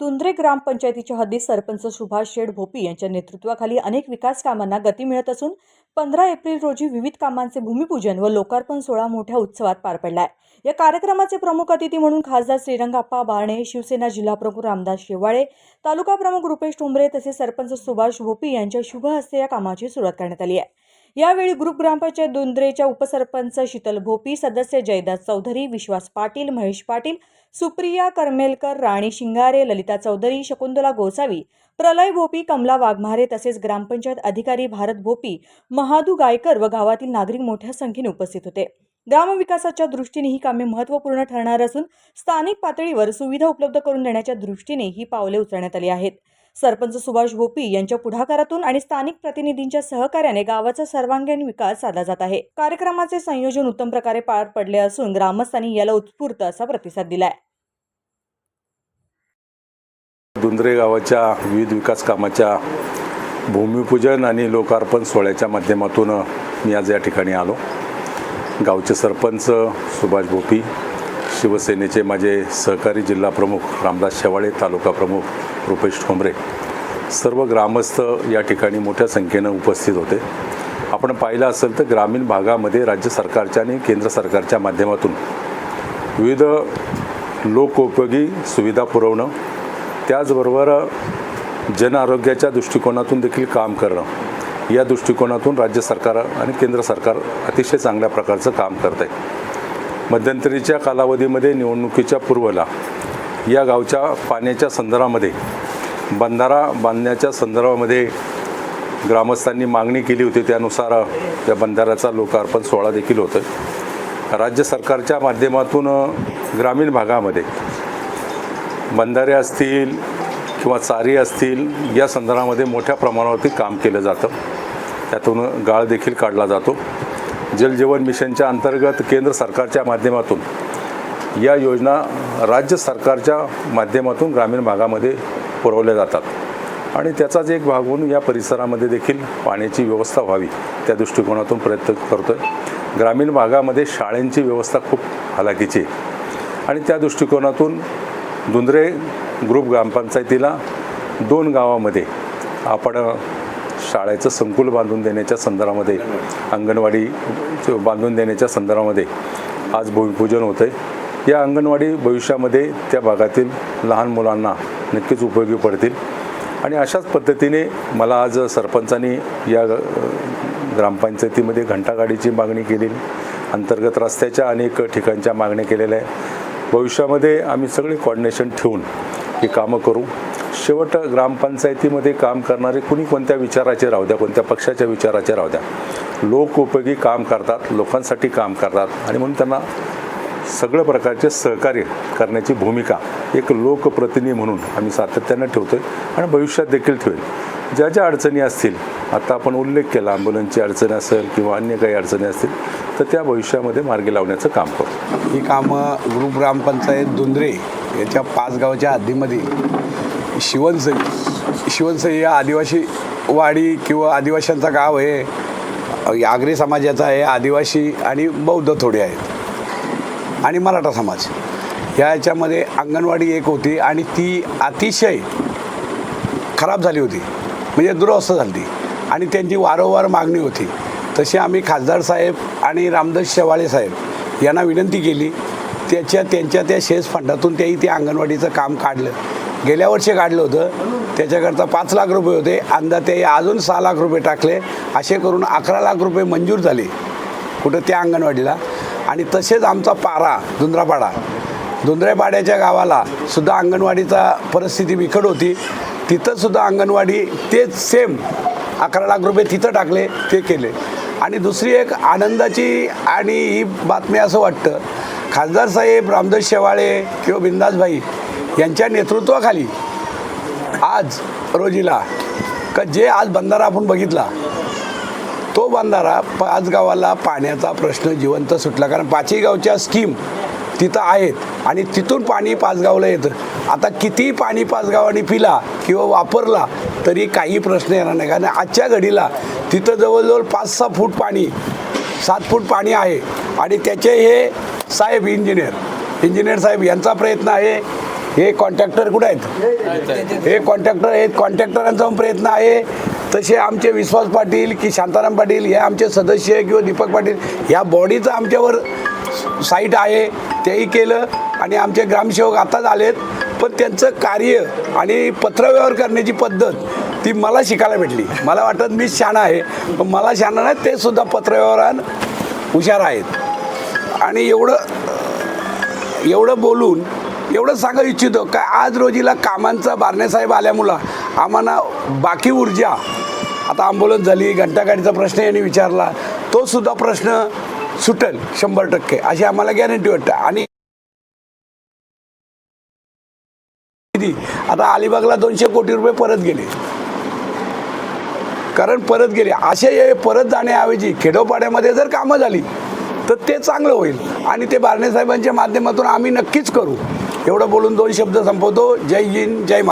तुंद्रे ग्रामपंचायतीच्या हद्दीत सरपंच सुभाष शेठ भोपी यांच्या नेतृत्वाखाली अनेक विकास कामांना गती मिळत असून पंधरा एप्रिल रोजी विविध कामांचे भूमिपूजन व लोकार्पण सोहळा मोठ्या उत्सवात पार पडलाय. या कार्यक्रमाचे प्रमुख अतिथी म्हणून खासदार श्रीरंगाप्पा बारणे शिवसेना जिल्हा प्रमुख रामदास शेवाळे तालुका प्रमुख रुपेश ठोंबरे तसेच सरपंच सुभाष भोपी यांच्या शुभ हस्ते या कामाची सुरुवात करण्यात आली आहे. यावेळी ग्रुप ग्रामपंचायत दोंद्रेच्या उपसरपंच शीतल भोपी सदस्य जयदास चौधरी विश्वास पाटील महेश पाटील सुप्रिया करमेलकर राणी शिंगारे ललिता चौधरी शकुंतला गोसावी प्रलय भोपी कमला वाघमारे तसेच ग्रामपंचायत अधिकारी भारत भोपी महादू गायकर व गावातील नागरिक मोठ्या संख्येने उपस्थित होते. ग्रामविकासाच्या दृष्टीने ही कामे महत्त्वपूर्ण ठरणार असून स्थानिक पातळीवर सुविधा उपलब्ध करून देण्याच्या दृष्टीने ही पावले उचलण्यात आली आहेत. सरपंच सुभाष भोपी यांच्या पुढाकारातून आणि स्थानिक प्रतिनिधींच्या सहकार्याने गावाचा सर्वांगीण विकास साधला जात आहे. कार्यक्रमाचे संयोजन उत्तम प्रकारे पार पडले असून ग्रामस्थांनी याला उत्स्फूर्त असा प्रतिसाद दिलाय. दुंद्रे गावाच्या विविध विकास कामाच्या भूमिपूजन आणि लोकार्पण सोहळ्याच्या माध्यमातून मी आज या ठिकाणी आलो. गावचे सरपंच सुभाष भोपी शिवसेनेचे माझे सहकारी जिल्हा प्रमुख रामदास शेवाळे तालुका प्रमुख रुपेश ठोंबरे सर्व ग्रामस्थ या ठिकाणी मोठ्या संख्येनं उपस्थित होते. आपण पाहिलं असेल तर ग्रामीण भागामध्ये राज्य सरकारच्या आणि केंद्र सरकारच्या माध्यमातून विविध लोकोपयोगी सुविधा पुरवणं त्याचबरोबर जन आरोग्याच्या दृष्टिकोनातून देखील काम करणं या दृष्टिकोनातून राज्य सरकार आणि केंद्र सरकार अतिशय चांगल्या प्रकारचं काम करत आहे मध्यंतरीच्या कालावधीमध्ये निवडणुकीच्या पूर्वला या गावच्या पाण्याच्या संदर्भामध्ये बंधारा बांधण्याच्या संदर्भामध्ये ग्रामस्थांनी मागणी केली होती. त्यानुसार या बंधाऱ्याचा लोकार्पण सोहळा देखील होतो राज्य सरकारच्या माध्यमातून ग्रामीण भागामध्ये बंधारे असतील किंवा चारी असतील या संदर्भामध्ये मोठ्या प्रमाणावरती काम केलं जातं. त्यातून गाळ देखील काढला जातो. जलजीवन मिशनच्या अंतर्गत केंद्र सरकारच्या माध्यमातून या योजना राज्य सरकारच्या माध्यमातून ग्रामीण भागामध्ये पुरवल्या जातात. आणि त्याचाच एक भाग म्हणून या परिसरामध्ये देखील पाण्याची व्यवस्था व्हावी त्या दृष्टिकोनातून प्रयत्न करतो आहे ग्रामीण भागामध्ये शाळेंची व्यवस्था खूप हलाखीची आणि त्या दृष्टिकोनातून दुंद्रे ग्रुप ग्रामपंचायतीला दोन गावामध्ये आपण शाळेचं संकुल बांधून देण्याच्या संदर्भामध्ये अंगणवाडी बांधून देण्याच्या संदर्भामध्ये आज भूमिपूजन होतं आहे या अंगणवाडी भविष्यामध्ये त्या भागातील लहान मुलांना नक्कीच उपयोगी पडतील. आणि अशाच पद्धतीने मला आज सरपंचांनी या ग्रामपंचायतीमध्ये घंटागाडीची मागणी केली. अंतर्गत रस्त्याच्या अनेक ठिकाणच्या मागण्या केलेल्या आहे भविष्यामध्ये आम्ही सगळे कॉर्डिनेशन ठेवून ही कामं करू. शेवट ग्रामपंचायतीमध्ये काम करणारे कुणी कोणत्या विचाराचे राहू द्या कोणत्या पक्षाच्या विचाराचे राहू द्या. लोक उपयोगी काम करतात लोकांसाठी काम करतात आणि म्हणून त्यांना सगळं प्रकारचे सहकार्य करण्याची भूमिका एक लोकप्रतिनिधी म्हणून आम्ही सातत्यानं ठेवतो आहे आणि भविष्यात देखील ठेवेल. ज्या ज्या अडचणी असतील आता आपण उल्लेख केला ॲम्ब्युलन्सची अडचण असेल किंवा अन्य काही अडचणी असतील तर त्या भविष्यामध्ये मार्गी लावण्याचं काम करू. ही कामं ग्रुप ग्रामपंचायत दुंद्रे याच्या पाच गावच्या आधीमध्ये शिवनसई शिवनसई या आदिवासी वाडी किंवा आदिवाशांचा गाव आहे. आगरी समाजाचा आहे आदिवासी आणि बौद्ध थोडे आहेत. आणि मराठा समाज. ह्या याच्यामध्ये अंगणवाडी एक होती आणि ती अतिशय खराब झाली होती. म्हणजे दुरवस्था झाली. होती आणि त्यांची वारंवार मागणी होती. तशी आम्ही खासदार साहेब आणि रामदास शेवाळे साहेब यांना विनंती केली. त्याच्या त्यांच्या त्या शेज फंडातून त्याही ते अंगणवाडीचं काम काढलं. गेल्या वर्षी काढलं होतं. त्याच्याकरता पाच लाख रुपये होते. अंदा ते अजून सहा लाख रुपये टाकले. असे करून अकरा लाख रुपये मंजूर झाले. कुठं त्या अंगणवाडीला. आणि तसेच आमचा पारा धुंद्रापाडा. धुंद्रेपाड्याच्या गावाला सुद्धा अंगणवाडीचा परिस्थिती बिकट होती. तिथं सुद्धा अंगणवाडी तेच सेम अकरा लाख रुपये तिथं टाकले ते केले. आणि दुसरी एक आनंदाची आणि ही बातमी असं वाटतं खासदार साहेब रामदास शेवाळे किंवा बिंदासभाई यांच्या नेतृत्वाखाली आज रोजीला का जे आज बंधारा आपण बघितला तो बंधारा पाच गावाला पाण्याचा प्रश्न जिवंत सुटला. कारण पाचही गावच्या स्कीम तिथं आहेत आणि तिथून पाणी पाचगावला येतं. आता कितीही पाणी पाचगावाने पिला किंवा वापरला तरी काही प्रश्न येणार नाही. कारण आजच्या घडीला तिथं जवळजवळ पाच सहा फूट पाणी सात फूट पाणी आहे. आणि त्याचे हे साहेब इंजिनियर इंजिनियर साहेब यांचा प्रयत्न आहे हे कॉन्ट्रॅक्टर कुठे आहेत? हे कॉन्ट्रॅक्टर आहेत कॉन्ट्रॅक्टरांचा प्रयत्न आहे. तसे आमचे विश्वास पाटील की शांताराम पाटील हे आमचे सदस्य किंवा दीपक पाटील ह्या बॉडीचं आमच्यावर साईट आहे तेही केलं. आणि आमचे ग्रामसेवक आताच आलेत. पण त्यांचं कार्य आणि पत्रव्यवहार करण्याची पद्धत ती मला शिकायला भेटली. मला वाटत मी शाणा आहे. पण मला शाणा नाही ते सुद्धा पत्रव्यवहारात हुशार आहेत. आणि एवढं एवढं बोलून एवढं सांगू इच्छितो. का आज रोजीला कामांचा बारण्यासाहेब आल्यामुळं आम्हाला बाकी ऊर्जा. आता आंदोलन झाली घंटागाडीचा प्रश्न यांनी विचारला. तो सुद्धा प्रश्न सुटेल शंभर टक्के. अशी आम्हाला गॅरंटी वाटतं. आणि आता अलिबागला दोनशे कोटी रुपये परत गेले. कारण परत गेले. असे परत जाण्याऐवजी खेडोपाड्यामध्ये जर कामं झाली तर ते चांगलं होईल. आणि ते बारणे साहेबांच्या माध्यमातून आम्ही नक्कीच करू. एवढं बोलून दोन शब्द संपवतो. जय हिंद जय